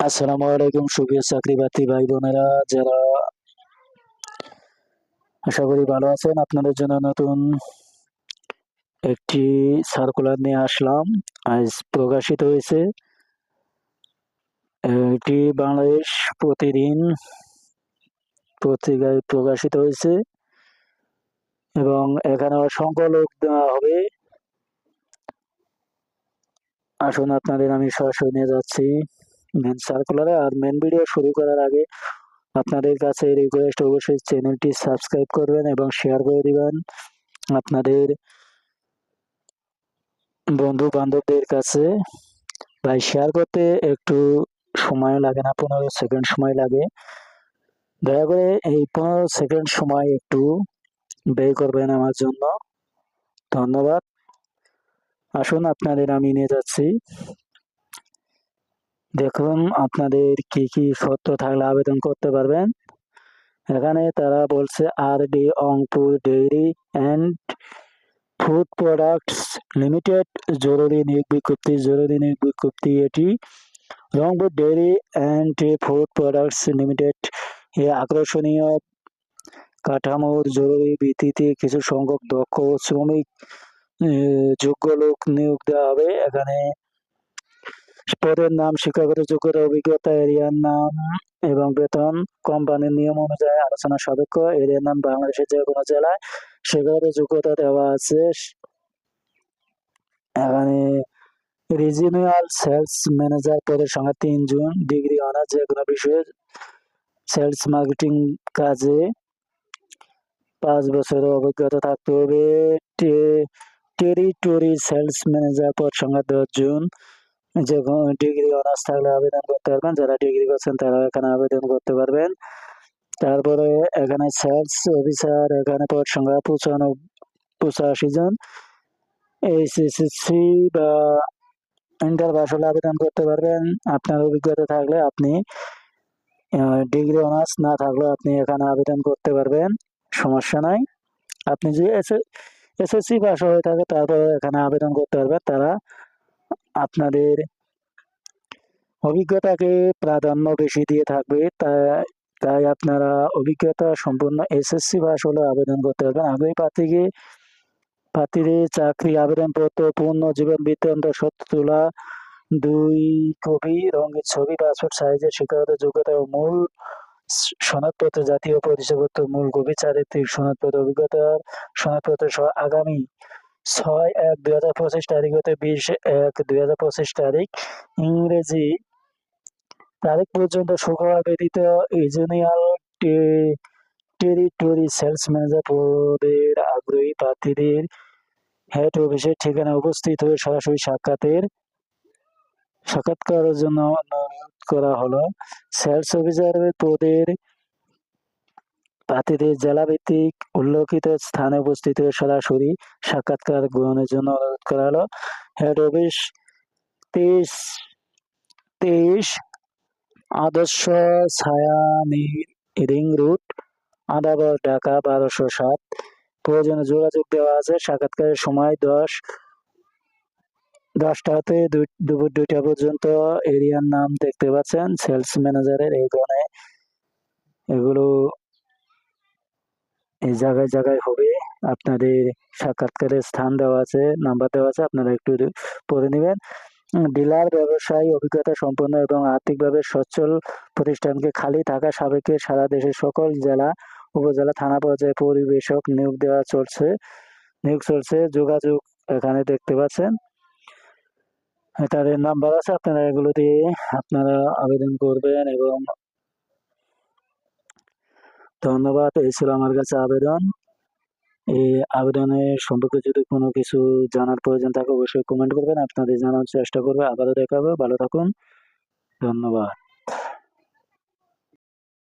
আসসালামু আলাইকুম, সুপ্রিয় চাকরিপ্রার্থী ভাই বোনেরা যারা আশা করি ভালো আছেন, আপনাদের জন্য নতুন একটি সার্কুলার নিয়ে আসলাম। আজ প্রকাশিত হয়েছে এটি বাংলাদেশ প্রতিদিন পত্রিকায় প্রকাশিত হয়েছে এবং এখানে অসংখ্য লোক দেওয়া হবে। আসুন আপনাদের আমি সরাসরি নিয়ে যাচ্ছি। মেন সার্কুলারে আর মেন ভিডিও শুরু করার আগে আপনাদের কাছে রিকোয়েস্ট অবশ্যই চ্যানেলটি সাবস্ক্রাইব করবেন এবং শেয়ার করে দিবেন। আপনাদের বন্ধু বান্ধবদের কাছে। ভাই শেয়ার করতে একটু সময় লাগে না, পনেরো সেকেন্ড সময় লাগে। দয়া করে এই পনেরো সেকেন্ড সময় একটু ব্যয় করবেন আমার জন্য। ধন্যবাদ। আসুন, আপনাদের আমি নিয়ে যাচ্ছি। দেখুন আপনাদের কি কি সত্য থাকলে আবেদন করতে পারবেন। এখানে তারা বলছে আর ডি অংপুর dairy and food products limited জরুরি নিয়োগ বিজ্ঞপ্তি, জরুরি নিয়োগ বিজ্ঞপ্তি এটি। Rangpur dairy and food products limited এ আকর্ষণীয় কাঠামোর জরুরি ভিত্তিতে কিছু সংখ্যক দক্ষ শ্রমিক যোগ্য লোক নিয়োগ দেওয়া হবে। এখানে পদের নাম শিক্ষাগত যোগ্যতা, অভিজ্ঞতা, এরিয়ার নাম এবং বেতন কোম্পানির নিয়ম অনুযায়ী আলোচনা সাপেক্ষ। এরিয়ার নাম বাংলাদেশের যে কোনো জেলায় শিক্ষাগত যোগ্যতা দেওয়া আছে। এখানে রিজিওনাল সেলস ম্যানেজার পদের সংখ্যা তিনজন ডিগ্রি, অনার্স যে কোনো বিষয়ে সেলস মার্কেটিং কাজে পাঁচ বছরের অভিজ্ঞতা থাকতে হবে। টেরিটরি সেলস ম্যানেজার পদ সংখ্যা দশজন যে ডিগ্রি অনার্স থাকলে আবেদন করতে পারবেন। যারা ডিগ্রি করছেন তারা এখানে আবেদন করতে পারবেন। তারপরে এখানে সেলস অফিসার এখানে পদ সংখ্যা পঁচানো, পঁচাশি জন। এইচএসসি বা ইন্টার পাস হলে আবেদন করতে পারবেন। আপনার অভিজ্ঞতা থাকলে আপনি ডিগ্রি অনার্স না থাকলেও আপনি এখানে আবেদন করতে পারবেন। সমস্যা নাই। আপনি যদি এসএসসি পাস হয়ে থাকে তারপর এখানে আবেদন করতে পারবেন। তারা আপনাদের অভিজ্ঞতাকে প্রাধান্য বেশি দিয়ে থাকবে। তাই তাই আপনারা অভিজ্ঞতা সম্পূর্ণ এসএসসি পাস হলে আবেদন করতে পারবেন। আগ্রহী প্রার্থীকে, প্রার্থীদের চাকরি আবেদনপত্র, পূর্ণ জীবন বৃত্তান্ত, সত্য তোলা, দুই কপি রঙের ছবি, পাসপোর্ট সাইজের শিক্ষাগত যোগ্যতা ও মূল সনদপত্র, জাতীয় পরিচয়পত্র, মূল কপি, চারিত্রিক সনদপত্র, অভিজ্ঞতার সনদপত্র সহ আগামী ছয় এক দুই হাজার পঁচিশ তারিখ হতে বিশ এক দুই হাজার পঁচিশ তারিখ ইংরেজি তারিখ পর্যন্ত শুক্রবার ব্যতীত ইউনিয়ন টেরিটরি সেলস ম্যানেজার পদের আগ্রহী প্রার্থীদের হেড অফিসের ঠিকানা উপস্থিত হয়ে সরাসরি সাক্ষাতের সাক্ষাৎকারের জন্য অনুরোধ করা হলো। সেলস অফিসারের পদের প্রার্থীদের জেলাভিত্তিক উল্লেখিত স্থানে উপস্থিত সরাসরি সাক্ষাৎকার গ্রহণের জন্য অনুরোধ করা হলো। হেড অফিস তেইশ তেইশ আদর্শ ছায়ানির রিং রুট, আদাবর ঢাকা বারোশো সাত। প্রয়োজনে যোগাযোগ দেওয়া আছে। সাক্ষাৎকারের সময় দশ দশটাতে দুপুর দুইটা পর্যন্ত এরিয়ার নাম দেখতে পাচ্ছেন। সেলস ম্যানেজারের এখানে এগুলো এই জায়গায় জায়গায় হবে। আপনাদের সাক্ষাৎকারের স্থান দেওয়া আছে নাম্বার দেওয়া আছে, আপনারা একটু পড়ে নেবেন। ডিলার, ব্যবসায়ী, অভিজ্ঞতা সম্পন্ন এবং আর্থিকভাবে সচ্ছল প্রতিষ্ঠানকে খালি থাকা সাবেকে সারা দেশের সকল জেলা, উপজেলা, থানা পর্যায়ে পরিবেশক নিয়োগ দেওয়া চলছে। নিয়োগ চলছে, যোগাযোগ এখানে দেখতে পাচ্ছেন। তাদের নাম্বার আছে, আপনারা এগুলো দিয়ে আপনারা আবেদন করবেন এবং ধন্যবাদ, এই ছিল আমার কাছে আবেদন। এই আবেদনের সম্পর্কে যদি কোনো কিছু জানার প্রয়োজন থাকে, অবশ্যই কমেন্ট করবেন। আপনাদের জানার চেষ্টা করবে। আবারও দেখাবে। ভালো থাকুন। ধন্যবাদ।